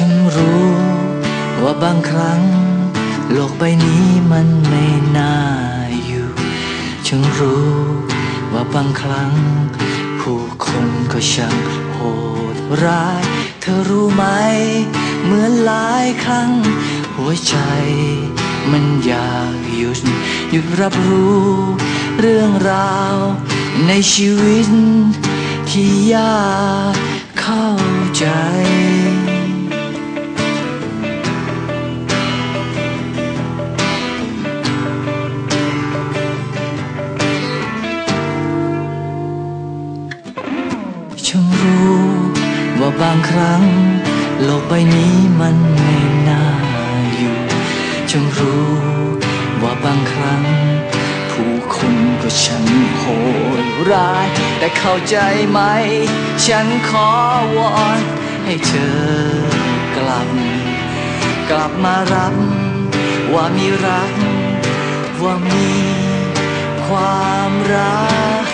ฉันรู้ว่าบางครั้ง โลกใบนี้มันไม่น่าอยู่ ฉันรู้ว่าบางครั้ง ผู้คนก็ช่างโหดร้าย เธอรู้ไหม เหมือนหลายครั้ง หัวใจมันอยากหยุดหยุดรับรู้ เรื่องราวในชีวิตที่ยากเข้าใจ บางครั้ง โลกใบนี้มันไม่น่าอยู่ฉันรู้ว่าบางครั้ง ผู้คนก็ช่างโหดร้าย แต่เข้าใจไหม ฉันขอวอนให้เธอกลับ กลับมารับ ว่ามีรัก ว่ามีความรัก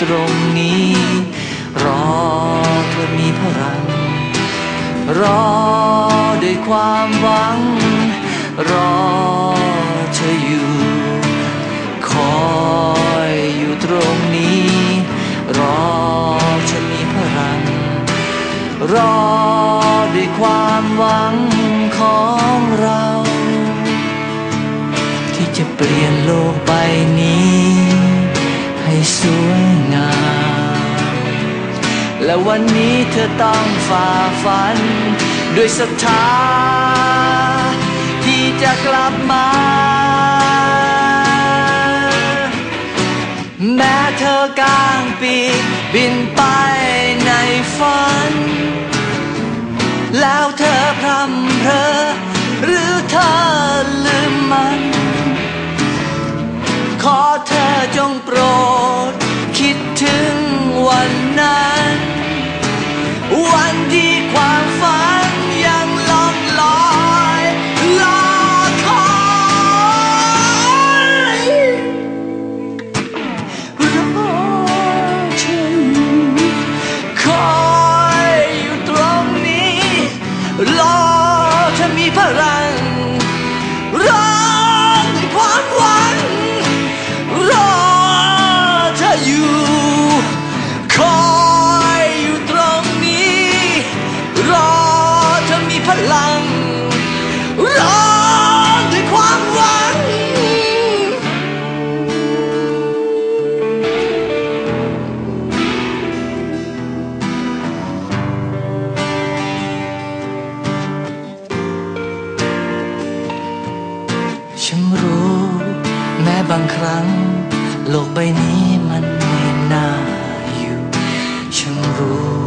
ตรงนี้ รอเธอมีพลัง รอด้วยความหวัง รอเธออยู่ คอยอยู่ตรงนี้ รอฉันมีพลัง รอด้วยความหวังของเรา ที่จะเปลี่ยนโลกใบนี้ ให้สวยงาม และวันนี้เธอต้องฝ่าฟัน ด้วยศรัทธาที่จะกลับมา แม้เธอกลางปีกบินไปในฝัน แล้วเธอพรำเพอหรือเธอ ครั้ง โลกใบนี้มันไม่น่าอยู่ ฉันรู้